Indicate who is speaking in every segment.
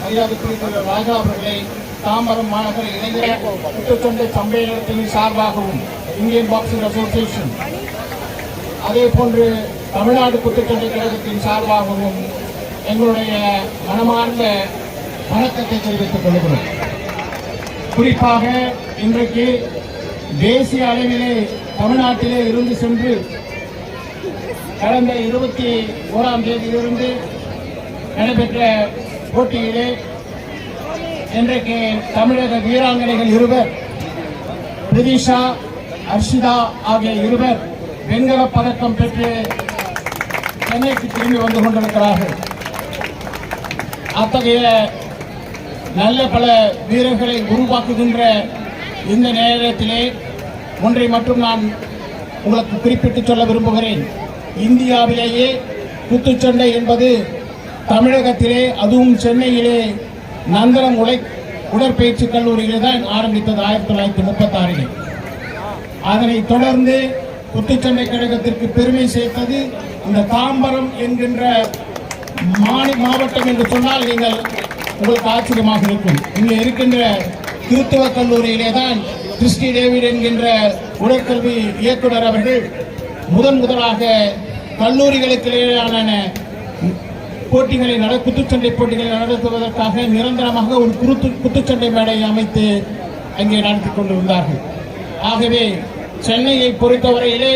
Speaker 1: மரியாதைக்குரிய ராஜா அவர்களை தாம்பரம் மாநகர இளைஞர் குற்றச்சண்டை சம்மேளனத்தின் சார்பாகவும் இந்தியன் பாக்ஸிங் அசோசியேஷன் அதே போன்று தமிழ்நாடு குற்றச்சண்டை கழகத்தின் சார்பாகவும் எங்களுடைய மனமார்ந்த வணக்கத்தை தெரிவித்துக் கொள்கிறோம். குறிப்பாக இன்றைக்கு தேசிய அளவிலே தமிழ்நாட்டிலே இருந்து சென்று கடந்த இருபத்தி ஓராம் தேதியிலிருந்து நடைபெற்ற போட்டியிலே இன்றைக்கு தமிழக வீராங்கனைகள் இருவர் பிரதீஷா அர்ஷிதா ஆகிய இருவர் வெண்கல பதக்கம் பெற்று சென்னைக்கு திரும்பி வந்து கொண்டிருக்கிறார்கள். அத்தகைய நல்ல பல வீரர்களை உருவாக்குகின்ற இந்த நேரத்திலே ஒன்றை மட்டும் நான் உங்களுக்கு குறிப்பிட்டு சொல்ல விரும்புகிறேன். இந்தியாவிலேயே குத்துச்சண்டை என்பது தமிழகத்திலே அதுவும் சென்னையிலே நந்தனம் உடை உடற்பயிற்சி கல்லூரியிலே தான் ஆரம்பித்தது ஆயிரத்தி தொள்ளாயிரத்தி முப்பத்தாறில். அதனைத் தொடர்ந்து குத்துச்சண்டை கழகத்திற்கு பெருமை சேர்த்தது இந்த தாம்பரம் என்கின்ற மாணி மாவட்டம் என்று சொன்னால் நீங்கள் உங்களுக்கு ஆச்சரியமாக இருக்கும். இங்கே இருக்கின்ற கிறித்துவ கல்லூரியிலே தான் கிறிஸ்டி டேவிட் என்கின்ற உடற்கல்வி இயக்குனர் அவர்கள் முதன் முதலாக கல்லூரிகளுக்கு இடையிலான போட்டிகளை நட குத்துச்சண்டை போட்டிகளை நடத்துவதற்காக நிரந்தரமாக ஒரு குருத்து குத்துச்சண்டை மேடையை அமைத்து அங்கே நடத்தி கொண்டிருந்தார்கள். ஆகவே சென்னையை பொறுத்தவரையிலே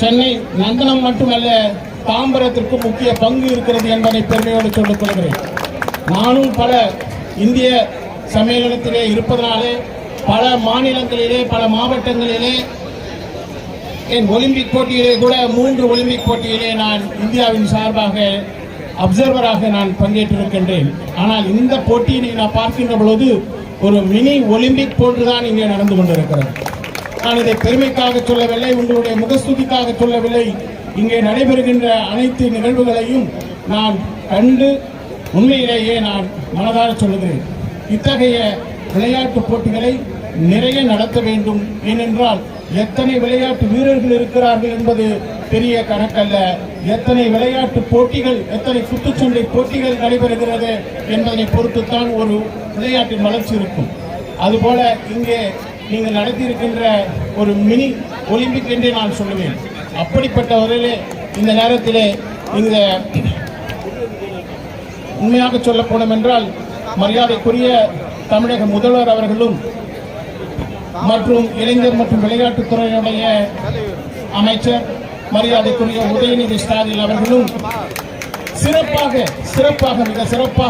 Speaker 1: சென்னை நந்தனம் மட்டுமல்ல தாம்பரத்திற்கு முக்கிய பங்கு இருக்கிறது என்பதை பெருமையோடு சொல்லிக் கொள்கிறேன். நானும் பல இந்திய சம்மேளனத்திலே இருப்பதனாலே பல மாநிலங்களிலே பல மாவட்டங்களிலே என் ஒலிம்பிக் போட்டியிலே கூட மூன்று ஒலிம்பிக் போட்டியிலே நான் இந்தியாவின் சார்பாக அப்சர்வராக நான் பங்கேற்றிருக்கின்றேன். ஆனால் இந்த போட்டியினை நான் பார்க்கின்ற பொழுது ஒரு மினி ஒலிம்பிக் போன்றுதான் இங்கே நடந்து கொண்டிருக்கிறது. நான் இதை பெருமைக்காக சொல்லவில்லை உங்களுடைய முகஸ்துதிக்காக சொல்லவில்லை. இங்கே நடைபெறுகின்ற அனைத்து நிகழ்வுகளையும் நான் கண்டு உண்மையிலேயே நான் மனதார சொல்லுகிறேன். இத்தகைய விளையாட்டு போட்டிகளை நிறைய நடத்த வேண்டும். ஏனென்றால் எத்தனை விளையாட்டு வீரர்கள் இருக்கிறார்கள் என்பது பெரிய கணக்கல்ல. எத்தனை விளையாட்டு போட்டிகள் எத்தனை குத்துச்சண்டை போட்டிகள் நடைபெறுகிறது என்பதை பொறுத்துத்தான் ஒரு விளையாட்டின் வளர்ச்சி இருக்கும். அதுபோல இங்கே நீங்கள் நடத்தியிருக்கின்ற ஒரு மினி ஒலிம்பிக் என்றே நான் சொல்லுவேன். அப்படிப்பட்ட வரையிலே இந்த நேரத்திலே இந்த உண்மையாக சொல்ல போனோம் என்றால் மரியாதைக்குரிய தமிழக முதல்வர் அவர்களும் மற்றும் இளைஞர் மற்றும் விளையாட்டுத்துறையுடைய அமைச்சர் மரியாதைக்குரிய உதயநிதி ஸ்டாலின் அவர்களும் சிறப்பாக சிறப்பாக மிக சிறப்பாக